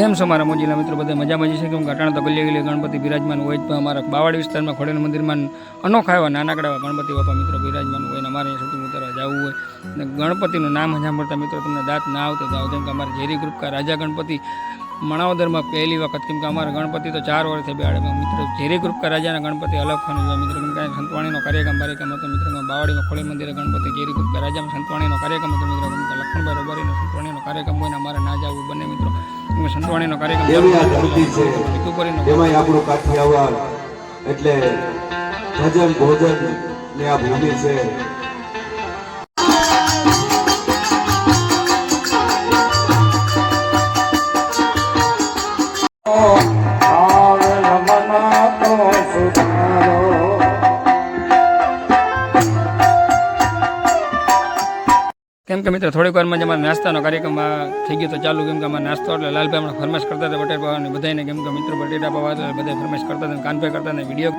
કેમ છો મારા મોજીલા મિત્રો? બધા મજા મજી છે કેમ ઘટાણા તો ગલી ગલી ગણપતિ બિરાજમાન હોય જ, પણ અમારા બાવાડ વિસ્તારમાં ખોડેલ મંદિરમાં અનોખા એવા નાનકડા ગણપતિ બાપા મિત્રો બિરાજમાન હોય ને અમારે અહીંયા સુધી ઉતારવા જવું હોય. અને ગણપતિનું નામ સાંભળતા મિત્રો તમને દાંત ના આવતો જાવ જેમ કે અમારે ઝેરી ગ્રુપ કા રાજા ગણપતિ મણાવદરમાં પહેલી વખત, કેમ કે અમારા ગણપતિ તો ચાર વર્ષે બેહાડે મિત્રો ઝેરી ગ્રુપ રાજાના ગણપતિ અલગ ખાનું છે મિત્રો કેમ કે સંતવાણીનો કાર્યક્રમ કાર્યક્રમ હતો મિત્રો બાવાડીમાં ખોડેલ મંદિરે ગણપતિ ઝેરી ગ્રુપ કા રાજામાં સંતવાણીનો કાર્યક્રમ હતો, મિત્રો. કે લખણભાઈ રબારીનો સંતવાણીનો કાર્યક્રમ હોય ને અમારે ના જવું બંને મિત્રો. કે સંતવાણીનો કાર્યક્રમ એવી આ ધરતી છે. આપણું કાઠિયાવાડ એટલે ભજન ભોજન ને આ ભૂમિ છે. કેમ કે મિત્રો, થોડીક વારમાં જ અમારા નાસ્તાનો કાર્યક્રમ થઈ ગયો તો ચાલુ. કેમ કે અમારે નાસ્તો એટલે લાલભાઈ હમણાં ફરમાશ કરતા હતા બટેટા પાવાની બધાને કેમ કે મિત્રો બટેટા પાવા બધા ફરમાશ કરતા હતા કાનભાઈ કરતા હતા વીડિયો.